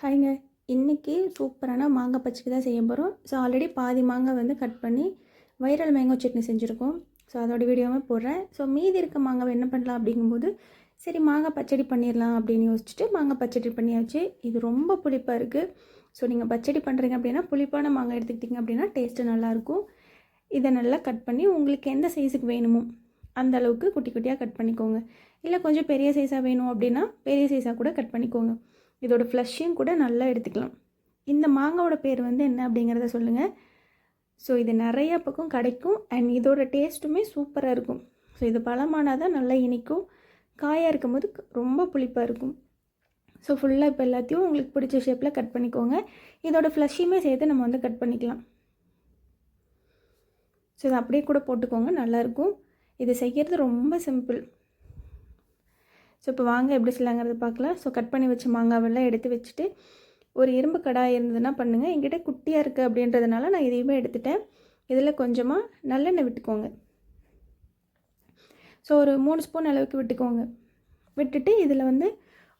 ஹாய்ங்க. இன்றைக்கி சூப்பரான மாங்காய் பச்சடி தான் செய்ய போகிறோம் ஸோ ஆல்ரெடி பாதி மாங்காய் வந்து கட் பண்ணி வைரல் மேங்கோ சட்னி செஞ்சுருக்கோம். ஸோ அதோட வீடியோவே போடுறேன். ஸோ மீதி இருக்க மாங்காய் என்ன பண்ணலாம் அப்படிங்கும்போது சரி மாங்காய் பச்சடி பண்ணிடலாம் அப்படின்னு யோசிச்சுட்டு மாங்காய் பச்சடி பண்ணியாச்சு. இது ரொம்ப புளிப்பாக இருக்குது ஸோ நீங்கள் பச்சடி பண்ணுறீங்க அப்படின்னா புளிப்பான மாங்காய் எடுத்துக்கிட்டிங்க அப்படின்னா டேஸ்ட்டு நல்லாயிருக்கும் இதை நல்லா கட் பண்ணி உங்களுக்கு எந்த சைஸுக்கு வேணுமோ அந்த அளவுக்கு குட்டி குட்டியாக கட் பண்ணிக்கோங்க. இல்லை கொஞ்சம் பெரிய சைஸாக வேணும் அப்படின்னா பெரிய சைஸாக கூட கட் பண்ணிக்கோங்க. இதோட ஃப்ளஷையும் கூட நல்லா எடுத்துக்கலாம். இந்த மாங்காவோட பேர் வந்து என்ன அப்படிங்கிறத சொல்லுங்கள் ஸோ இது நிறையா பக்கம் கிடைக்கும். அண்ட் இதோட டேஸ்ட்டுமே சூப்பராக இருக்கும். ஸோ இது பழமானால் தான் நல்லா இனிக்கும். காயாக இருக்கும்போது ரொம்ப புளிப்பாக இருக்கும். ஸோ ஃபுல்லாக இப்போ எல்லாத்தையும் உங்களுக்கு பிடிச்ச ஷேப்பில் கட் பண்ணிக்கோங்க. இதோட ஃப்ளஷையுமே சேர்த்து நம்ம வந்து கட் பண்ணிக்கலாம். ஸோ இதை அப்படியே கூட போட்டுக்கோங்க. நல்லாயிருக்கும் இது செய்கிறது ரொம்ப சிம்பிள் ஸோ இப்போ வாங்க எப்படி செய்யலாங்கிறது பார்க்கலாம் ஸோ கட் பண்ணி வச்ச மாங்காவெல்லாம் எடுத்து வச்சுட்டு ஒரு இரும்பு கடாய் இருந்ததுன்னா பண்ணுங்கள் என்கிட்ட குட்டியாக இருக்குது அப்படின்றதுனால நான் இதையுமே எடுத்துட்டேன். இதில் கொஞ்சமாக நல்லெண்ணெய் விட்டுக்கோங்க. ஸோ ஒரு மூணு ஸ்பூன் அளவுக்கு விட்டுக்கோங்க. விட்டுட்டு இதில் வந்து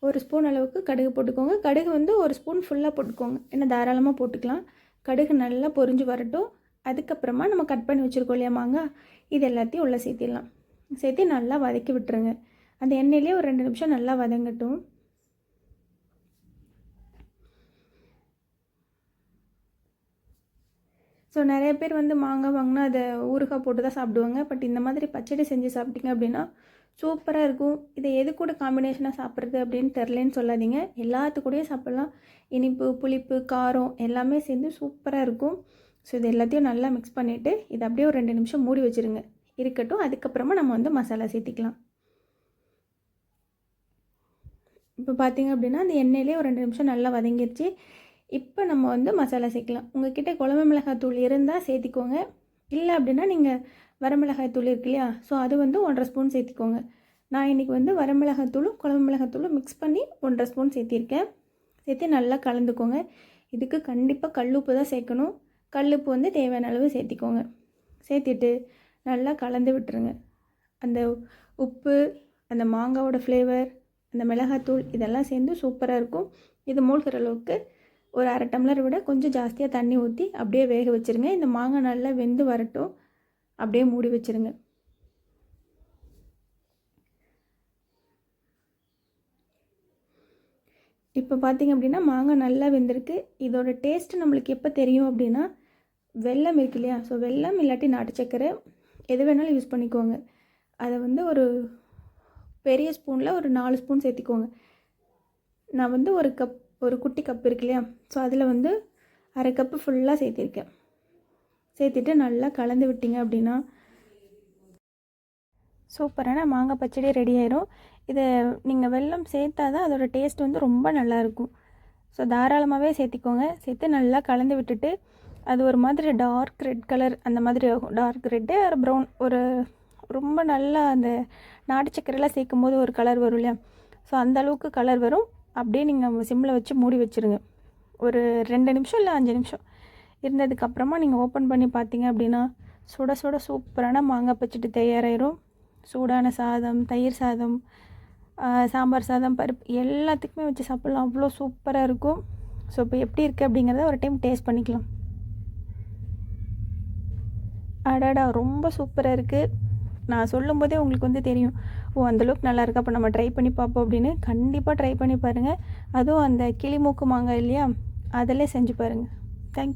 ஒரு ஸ்பூன் அளவுக்கு கடுகு போட்டுக்கோங்க. கடுகு வந்து ஒரு ஸ்பூன் ஃபுல்லாக போட்டுக்கோங்க. என்ன தாராளமாக போட்டுக்கலாம். கடுகு நல்லா பொரிஞ்சு வரட்டும். அதுக்கப்புறமா நம்ம கட் பண்ணி வச்சுருக்கோம் இல்லையா மாங்காய்? இது எல்லாத்தையும் உள்ளே சேர்த்திடலாம். சேர்த்து நல்லா வதக்கி விட்டுருங்க. அந்த எண்ணெயிலே ஒரு ரெண்டு நிமிஷம் நல்லா வதங்கட்டும். ஸோ நிறைய பேர் வந்து மாங்காய் வாங்கினா அதை ஊறுகாய் போட்டு தான் சாப்பிடுவாங்க. பட் இந்த மாதிரி பச்சடி செஞ்சு சாப்பிட்டீங்க அப்படின்னா சூப்பராக இருக்கும். இதை எது கூட காம்பினேஷனாக சாப்பிட்றது அப்படின்னு தெரிலன்னு சொல்லாதீங்க. எல்லாத்து கூடயும் சாப்பிட்லாம். இனிப்பு புளிப்பு காரம் எல்லாமே சேர்ந்து சூப்பராக இருக்கும். ஸோ இது எல்லாத்தையும் நல்லா மிக்ஸ் பண்ணிவிட்டு இதை அப்படியே ஒரு ரெண்டு நிமிஷம் மூடி வச்சுருங்க. இருக்கட்டும். அதுக்கப்புறமா நம்ம வந்து மசாலா சேர்த்திக்கலாம். இப்போ பார்த்தீங்க அப்படின்னா அந்த எண்ணெயிலே ஒரு ரெண்டு நிமிஷம் நல்லா வதங்கிருச்சு. இப்போ நம்ம வந்து மசாலா சேர்க்கலாம். உங்ககிட்ட குழம்பு மிளகாய் தூள் இருந்தால் சேர்த்திக்கோங்க. இல்லை அப்படின்னா நீங்கள் வரமிளகாய் தூள் இருக்கு இல்லையா? ஸோ அது வந்து ஒன்றரை ஸ்பூன் சேர்த்திக்கோங்க. நான் இன்றைக்கி வந்து வரமிளகாய் தூளும் குழம்பு மிளகாய் தூளும் மிக்ஸ் பண்ணி ஒன்றரை ஸ்பூன் சேர்த்திருக்கேன். சேர்த்து நல்லா கலந்துக்கோங்க. இதுக்கு கண்டிப்பாக கல்லுப்பு தான் சேர்க்கணும். கல்லுப்பு வந்து தேவையான அளவு சேர்த்திக்கோங்க. சேர்த்திட்டு நல்லா கலந்து விட்டுருங்க. அந்த உப்பு அந்த மாங்காவோட ஃப்ளேவர் அந்த மிளகாத்தூள் இதெல்லாம் சேர்ந்து சூப்பராக இருக்கும். இது மூழ்கிற அளவுக்கு ஒரு அரை டம்ளர் விட கொஞ்சம் ஜாஸ்தியாக தண்ணி ஊற்றி அப்படியே வேக வச்சுருங்க. இந்த மாங்காய் நல்லா வெந்து வரட்டும். அப்படியே மூடி வச்சுருங்க. இப்போ பார்த்திங்க அப்படின்னா மாங்காய் நல்லா வெந்திருக்கு. இதோட டேஸ்ட்டு நம்மளுக்கு எப்போ தெரியும் அப்படின்னா வெல்லம் இருக்கு இல்லையா? ஸோ வெல்லம் இல்லாட்டி நாட்டு சக்கரை எது வேணாலும் யூஸ் பண்ணிக்கோங்க. அதை வந்து ஒரு பெரிய ஸ்பூனில் ஒரு நாலு ஸ்பூன் சேர்த்திக்கோங்க. நான் வந்து ஒரு கப் ஒரு குட்டி கப் இருக்கு இல்லையா? ஸோ அதில் வந்து அரை கப்பு ஃபுல்லாக சேர்த்திருக்கேன். சேர்த்துட்டு நல்லா கலந்து விட்டீங்க அப்படின்னா சூப்பரான மாங்காய் பச்சடி ரெடி ஆயிரும். இதை நீங்கள் வெல்லம் சேர்த்தா தான் அதோடய டேஸ்ட் வந்து ரொம்ப நல்லாயிருக்கும். ஸோ தாராளமாகவே சேர்த்திக்கோங்க. சேர்த்து நல்லா கலந்து விட்டுட்டு அது ஒரு மாதிரி டார்க் ரெட் கலர் அந்த மாதிரி ஆகும். டார்க் ரெட்டு ஒரு ப்ரௌன் ஒரு ரொம்ப நல்லா அந்த நாட்டு சக்கரைலாம் சேர்க்கும் போது ஒரு கலர் வரும் இல்லையா? ஸோ அந்த அளவுக்கு கலர் வரும். அப்படியே நீங்கள் சிம்மில் வச்சு மூடி வச்சுருங்க. ஒரு ரெண்டு நிமிஷம் இல்லை அஞ்சு நிமிஷம். இருந்ததுக்கப்புறமா நீங்கள் ஓப்பன் பண்ணி பார்த்தீங்க அப்படின்னா சுட சுட சூப்பரான மாங்காய் பச்சடி தயாராகிடும் சூடான சாதம் தயிர் சாதம் சாம்பார் சாதம் பருப்பு எல்லாத்துக்குமே வச்சு சாப்பிட்லாம். அவ்வளோ சூப்பராக இருக்கும். ஸோ இப்போ எப்படி இருக்குது அப்படிங்கிறத ஒரு டைம் டேஸ்ட் பண்ணிக்கலாம். அடாடா ரொம்ப சூப்பராக இருக்குது நான் சொல்லும் போதே உங்களுக்கு வந்து தெரியும். ஓ அந்தளவுக்கு நல்லா இருக்கா. அப்போ நம்ம ட்ரை பண்ணி பார்ப்போம். அப்படின்னு கண்டிப்பாக ட்ரை பண்ணி பாருங்கள் அதுவும் அந்த கிளிமூக்கு மாங்காய் இல்லையா? அதில் செஞ்சு பாருங்கள் தேங்க்யூ